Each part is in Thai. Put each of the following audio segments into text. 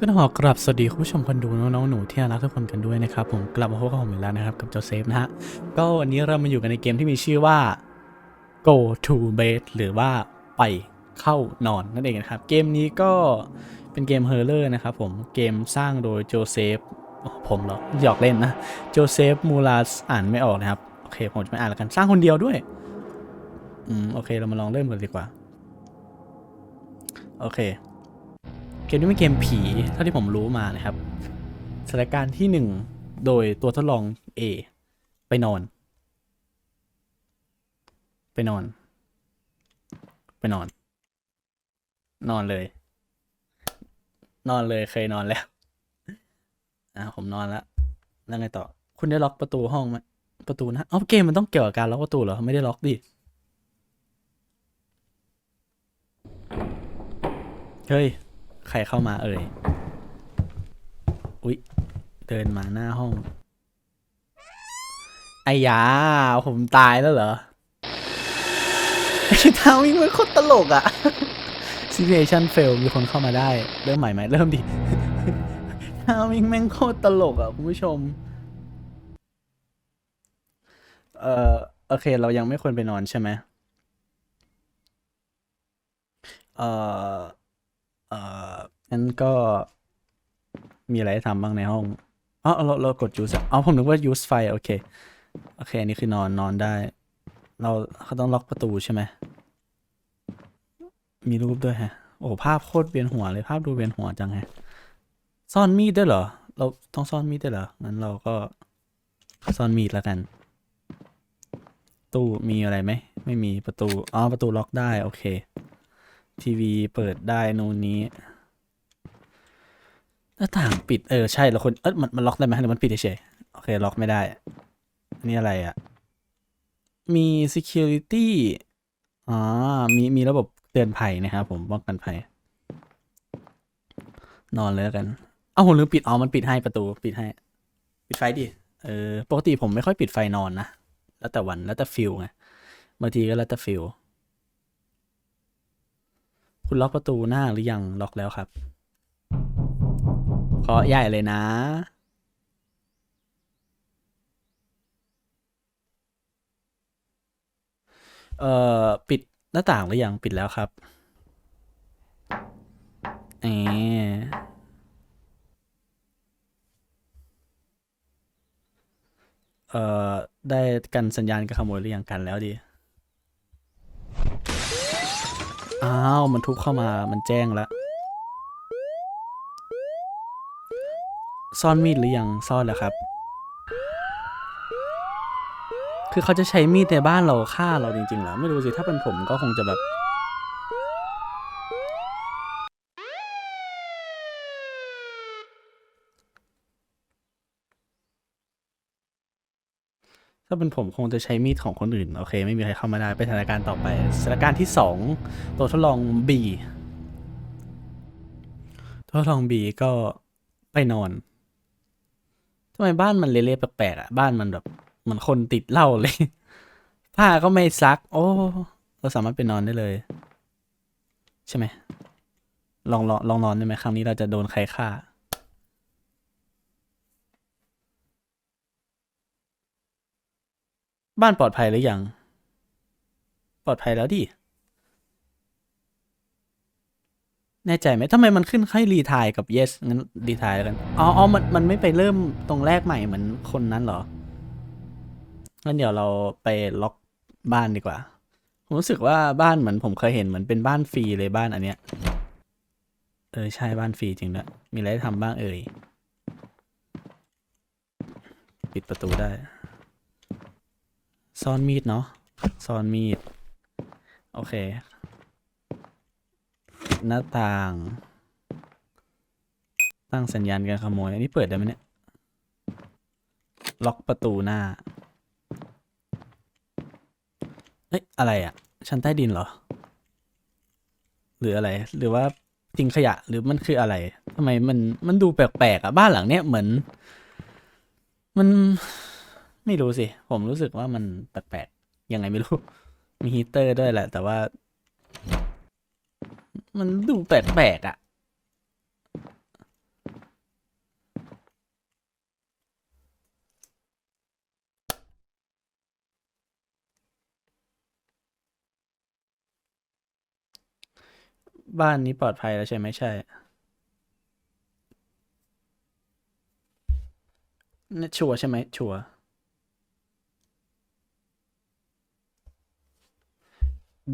ก็ต้องขอกราบสวัสดีคุณผู้ชมคนดูน้องๆหนูที่น่ารักทุกคนกันด้วยนะครับผมกลับมาพบกับผมอีกแล้วนะครับกับโจเซฟนะฮะก็วันนี้เรามาอยู่กันในเกมที่มีชื่อว่า go to bed หรือว่าไปเข้านอนนั่นเองนะครับ เกมนี้ก็เป็นเกมเฮอร์เลอร์นะครับผมเกมสร้างโดยโจเซฟผมเหรอหยอกเล่นนะโจเซฟมูลาสอ่านไม่ออกนะครับโอเคผมจะไม่อ่านแล้วกันสร้างคนเดียวด้วยอืมโอเคเรามาลองเริ่มกันดีกว่าโอเค เกมนี้เป็นเกมผีเท่าที่ผมรู้มานะครับสถานการณ์ที่หนึ่งโดยตัวทดลอง A ไปนอน ไปนอน ไปนอน นอนเลย นอนเลยเคยนอนแล้วอ่าผมนอนแล้วแล้วไงต่อ คุณได้ล็อกประตูห้องไหมประตูนะเอ้าเกมมันต้องเกี่ยวกับการล็อกประตูเหรอไม่ได้ล็อกดิเฮ้ย ใครเข้ามาเอ่ย อุ๊ย เดินมาหน้าห้อง ไอ้ยา ผมตายแล้วเหรอไอ้ทาวิ่งมันโคตรตลกอะ situation fail มีคนเข้ามาได้ เริ่มใหม่ไหม เริ่มดิทาวิ่งแม่งโคตรตลกอะคุณผู้ชม เอ่อ โอเค เรายังไม่ควรไปนอนใช่ไหมเอ่อ เอ่องั้นก็มีอะไรให้ทำบ้างในห้องอ๋อเราเรากด use อ๋อผมนึกว่า use ไฟโอเค โอเค อันนี้คือนอนนอนได้ เราเขาต้องล็อกประตูใช่ไหม มีรูปด้วยฮะ โอ้ภาพโคตรเวียนหัวเลยภาพดูเวียนหัวจังฮะ ซ่อนมีดด้วยเหรอ เราต้องซ่อนมีดด้วยเหรอ งั้นเราก็ซ่อนมีดแล้วกัน ตู้มีอะไรไหม ไม่มีประตู อ๋อ ประตูล็อกได้ โอเค ทีวีเปิดได้นู่นนี้หน้าต่างปิดเออใช่แล้วคนเอ๊ะมันมันล็อกได้ไหมหรือมันปิดเฉยโอเคล็อกไม่ได้อันนี้อะไรอะ่ะ มี security อ๋อมีมีระบบเตือนภัยนะครับผมป้องกันภัย นอนเลยแล้วกัน เอ้าผมลืมปิดอ๋อมันปิดให้ประตูปิดให้ ปิดไฟดิเออปกติผมไม่ค่อยปิดไฟนอนนะ แล้วแต่วันแล้วแต่ฟิลไงบางทีก็แล้วแต่ฟิล คุณล็อกประตูหน้าหรือยังล็อกแล้วครับเคาะใหญ่เลยนะ เอ่อ ปิดหน้าต่างหรือยังปิดแล้วครับเออเอ่อ ได้กันสัญญาณการขโมยหรือยังกันแล้วดี อ้าว มันทุบเข้ามา มันแจ้งแล้ว ซ่อนมีดหรือยัง ซ่อนแล้วครับ คือเขาจะใช้มีดในบ้านเราฆ่าเราจริงๆเหรอ ไม่รู้สิ ถ้าเป็นผมก็คงจะแบบ ถ้าเป็นผมคงจะใช้มีดของคนอื่น โอเค ไม่มีใครเข้ามาได้ไปสถานการณ์ต่อไปสถานการณ์ที่สองตัวทดลอง B ตัวทดลอง B ก็ไปนอนทำไมบ้านมันเละๆแปลกๆอะบ้านมันแบบเหมือนคนติดเหล้าเลย ผ้าก็ไม่ซัก โอ้เราสามารถไปนอนได้เลย ใช่ไหมลองลองลองนอนได้ไหมครั้งนี้เราจะโดนใครฆ่า บ้านปลอดภัยหรือยัง ปลอดภัยแล้วดิ แน่ใจไหมทำไมมันขึ้นให้รีทายกับ yes งั้นรีทายกัน อ๋ออ๋อมันมันไม่ไปเริ่มตรงแรกใหม่เหมือนคนนั้นเหรอ งั้นเดี๋ยวเราไปล็อกบ้านดีกว่า ผมรู้สึกว่าบ้านเหมือนผมเคยเห็นเหมือนเป็นบ้านฟรีเลยบ้านอันเนี้ย เออใช่บ้านฟรีจริงด้วยมีอะไรทำบ้างเอ่ย ปิดประตูได้ ซ่อนมีดเนาะซ่อนมีด โอเค หน้าต่าง ตั้งสัญญาณการขโมย อันนี้เปิดได้ไหมเนี่ย ล็อกประตูหน้า เอ้ย อะไรอะชั้นใต้ดินเหรอ หรืออะไร หรือว่าทิ้งขยะ หรือมันคืออะไรทำไมมัน มันดูแปลกๆอะบ้านหลังเนี้ยเหมือน มัน ไม่รู้สิ ผมรู้สึกว่ามันแปลกๆยังไงไม่รู้ มีฮีเตอร์ด้วยแหละ แต่ว่า มันดูแปลกๆอะ บ้านนี้ปลอดภัยแล้วใช่ไหมใช่ชัวใช่ไหมชัว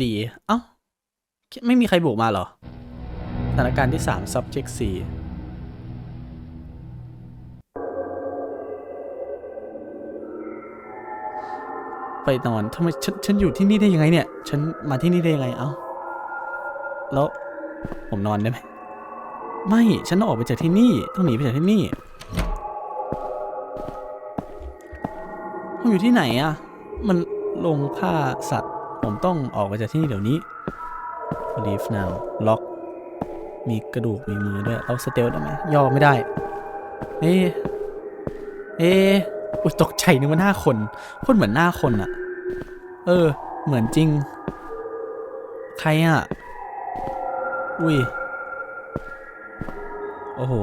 ดี เอ้า ไม่มีใครบุกมาเหรอ สถานการณ์ที่สาม subject สี่ไปนอนทำไมฉันฉันอยู่ที่นี่ได้ยังไงเนี่ย ฉันมาที่นี่ได้ยังไง เอ้า แล้วผมนอนได้ไหม ไม่ ฉันต้องออกไปจากที่นี่ ต้องหนีไปจากที่นี่ผมอยู่ที่ไหนอะ มันลงฆ่าสัตว์ ผมต้องออกไปจากที่นี่เดี๋ยวนี้ leave now ล็อก มีกระดูก มีมือด้วย เอาสเตลได้ไหมย่อไม่ได้ เอ๊เอ๊อุ้ยตกใจนึกว่าหน้าคนคตรเหมือนหน้าคนอะเออ เหมือนจริง ใครอะอุ้ย โอ้โห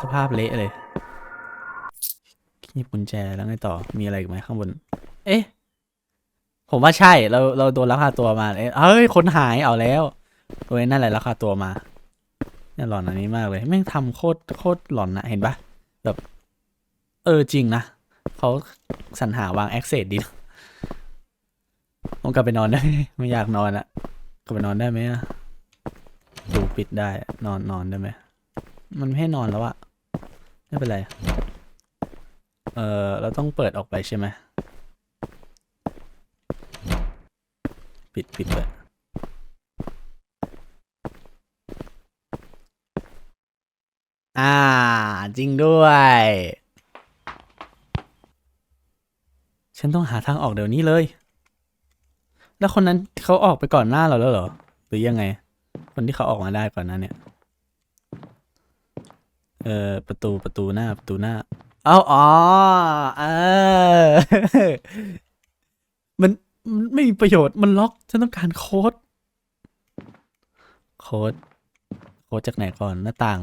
สภาพเละเลยหยิบกุญแจแล้วไงต่อ มีอะไรอีกไหมข้างบน เอ๊ะ ผมว่าใช่เราเราโดนลักพาตัวมาเอ้ยเอ้ยคนหายเอาแล้วโอ้ยนั่นแหละลักพาตัวมาเนี่ยหลอนอันนี้มากเลยแม่งทำโคตรโคตรหลอนนะเห็นปะแบบ เออจริงนะเขาสรรหาวางแอคเซสดีผมกลับไปนอนได้ ไม่อยากนอนอะกลับไปนอนได้ไหมอะดูปิดได้นอนนอนได้ไหมมันไม่ให้นอนแล้วอะไม่เป็นไร เออเราต้องเปิดออกไปใช่ไหม ปิดปิดเลยอ่า จริงด้วย ฉันต้องหาทางออกเดี๋ยวนี้เลย แล้วคนนั้นเขาออกไปก่อนหน้าเราแล้วเหรอ หรือยังไง คนที่เขาออกมาได้ก่อนหน้าเนี่ย เออประตูประตูหน้าประตูหน้า เอาอ๋อ เออ มันมัน ไม่มีประโยชน์มันล็อก ฉันต้องการโค้ด โค้ด โค้ดจากไหนก่อนหน้าต่าง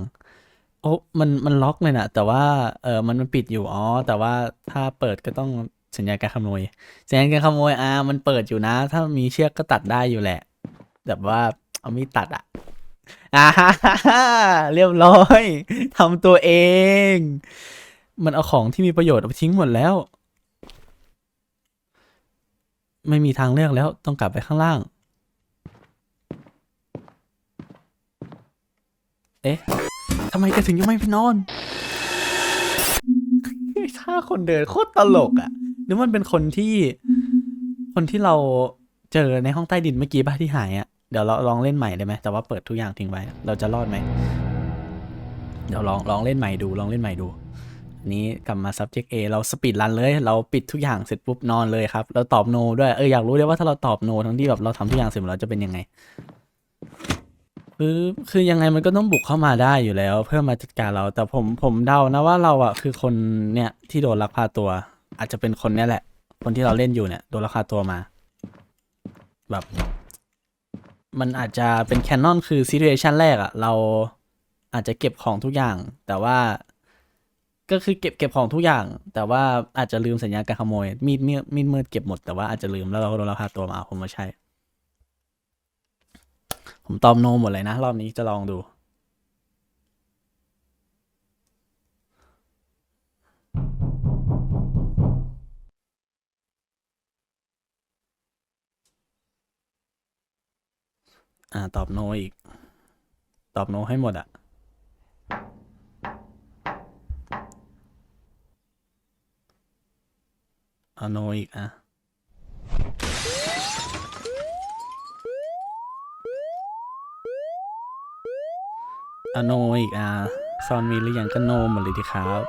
โอ้มันมันล็อกเลยนะแต่ว่าเออมันมันปิดอยู่อ๋อแต่ว่าถ้าเปิดก็ต้องสัญญาการขโมยสัญญาการขโมยอ่ามันเปิดอยู่นะ ถ้ามีเชือกก็ตัดได้อยู่แหละ แบบว่าเอามีดตัดอะอ่าฮ่าฮ่าฮ่าเรียบร้อยทำตัวเอง มันเอาของที่มีประโยชน์เอาไปทิ้งหมดแล้ว ไม่มีทางเลือกแล้วต้องกลับไปข้างล่าง เอ๊ะทำไมแกถึงยังไม่ไปนอนถ้าคนเดินโคตรตลกอะ่ะหรือมันเป็นคนที่ คนที่เราเจอในห้องใต้ดินเมื่อกี้บ้าที่หายอะ่ะเดี๋ยวเราลองเล่นใหม่ได้ไหมแต่ว่าเปิดทุกอย่างทิ้งไว้ เราจะรอดไหม เดี๋ยวลองลองเล่นใหม่ดูลองเล่นใหม่ดู นี้กลับมา subject A เราสปีดรันเลย เราปิดทุกอย่างเสร็จปุ๊บนอนเลยครับ เราตอบ no ด้วย เอออยากรู้เลยว่าถ้าเราตอบ no ทั้งที่แบบเราทำทุกอย่างเสร็จหมดแล้วจะเป็นยังไง คือคือยังไงมันก็ต้องบุกเข้ามาได้อยู่แล้ว เพื่อมาจัดการเรา แต่ผมผมเดานะว่าเราอะคือคนเนี่ยที่โดนลักพาตัว อาจจะเป็นคนเนี้ยแหละ คนที่เราเล่นอยู่เนี่ยโดนลักพาตัวมา แบบ มันอาจจะเป็นแคนนอนคือซี t u เ t ชันแรกอะเราอาจจะเก็บของทุกอย่าง แต่ว่า ก็คือเก็บเก็บของทุกอย่าง แต่ว่าอาจจะลืมสัญญาการขโมย มีดมีดมีดมืดเก็บหมดแต่ว่าอาจจะลืมแล้วเราก็โดนลักพาตัวมาผมว่าใช่ผมตอบโนหมดเลยนะ รอบนี้จะลองดู อ่าตอบโนอีก ตอบโนให้หมดอะ เอาโนอีกอะอโนอีกอะซอนมีหรือยังก็โนหมดเลยดีครับ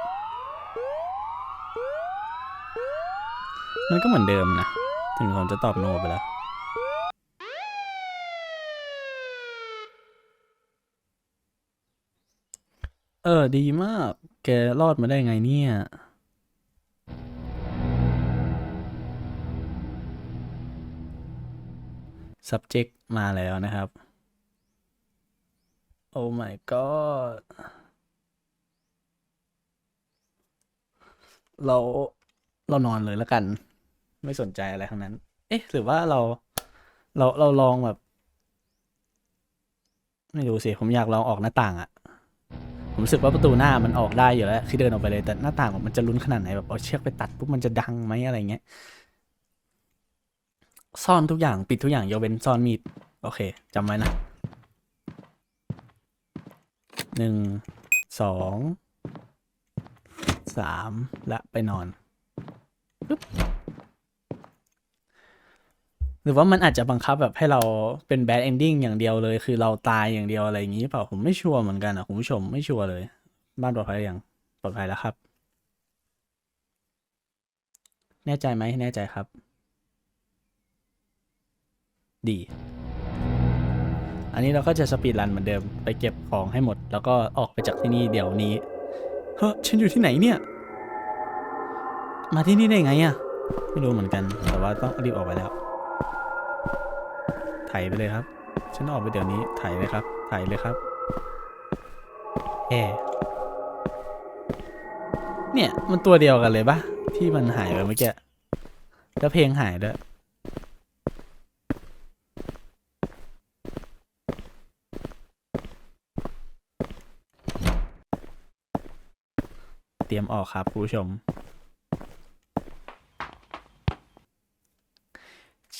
มันก็เหมือนเดิมนะ ถึงผมจะตอบโนไปแล้ว เออ ดีมาก แกรอดมาได้ไงเนี่ย subject มาแล้วนะครับโอ้ my god เราเรานอนเลยแล้วกัน ไม่สนใจอะไรทั้งนั้น เอ๊ะ หรือว่าเราเราเราลองแบบ ไม่รู้สิ ผมอยากลองออกหน้าต่างอะผมรู้สึกว่าประตูหน้ามันออกได้อยู่แล้ว คือเดินออกไปเลยแต่หน้าต่างมันจะลุ้นขนาดไหนแบบเอาเชือกไปตัดปุ๊บมันจะดังไหมอะไรเงี้ย ซ่อนทุกอย่างปิดทุกอย่างยกเว้นซ่อนมีด โอเคจำไว้นะหนึ่งสองสามและไปนอนปึ๊บหรือว่ามันอาจจะบังคับแบบให้เราเป็นแบดเอนดิ้งอย่างเดียวเลย คือเราตายอย่างเดียวอะไรอย่างนี้เปล่าผมไม่ชัวร์เหมือนกันอะคุณผู้ชมไม่ชัวร์เลย บ้านปลอดภัยหรือยังปลอดภัยแล้วครับ แน่ใจไหมแน่ใจครับ ดี อันนี้เราก็จะสปีดรันเหมือนเดิมไปเก็บของให้หมด แล้วก็ออกไปจากที่นี่เดี๋ยวนี้ เฮ้ยฉันอยู่ที่ไหนเนี่ย มาที่นี่ได้ไงอะไม่รู้เหมือนกัน แต่ว่าต้องรีบออกไปแล้ว ไถไปเลยครับ ฉันออกไปเดี๋ยวนี้ ไถเลยครับ ไถเลยครับแอเนี่ย มันตัวเดียวกันเลยปะที่มันหายไปเมื่อกี้แล้วเพลงหายด้วย รียมออกครับผู้ชม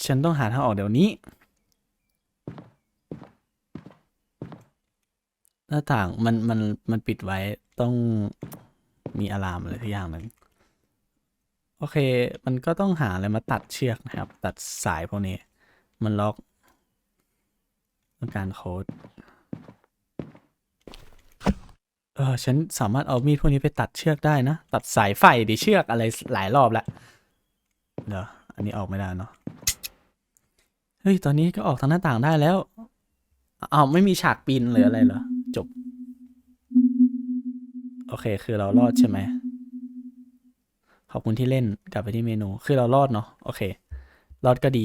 ฉันต้องหาทางออกเดี๋ยวนี้ หน้าต่างมันมันมันปิดไว้ต้องมีอะลามอะไรทุกอย่างหนึ่งโอเค มันก็ต้องหาอะไรมาตัดเชือกนะครับ ตัดสายพวกนี้ มันล็อกต้องการโค้ด เออฉันสามารถเอามีดพวกนี้ไปตัดเชือกได้นะ ตัดสายไฟดิเชือกอะไรหลายรอบแล้วเดี๋ยวอันนี้ออกไม่ได้เนาะเฮ้ยตอนนี้ก็ออกทางหน้าต่างได้แล้วอ้าวไม่มีฉากปีนหรืออะไรเหรอจบ โอเค คือเรารอดใช่ไหมขอบคุณที่เล่นกลับไปที่เมนู คือเรารอดเนาะโอเค รอดก็ดี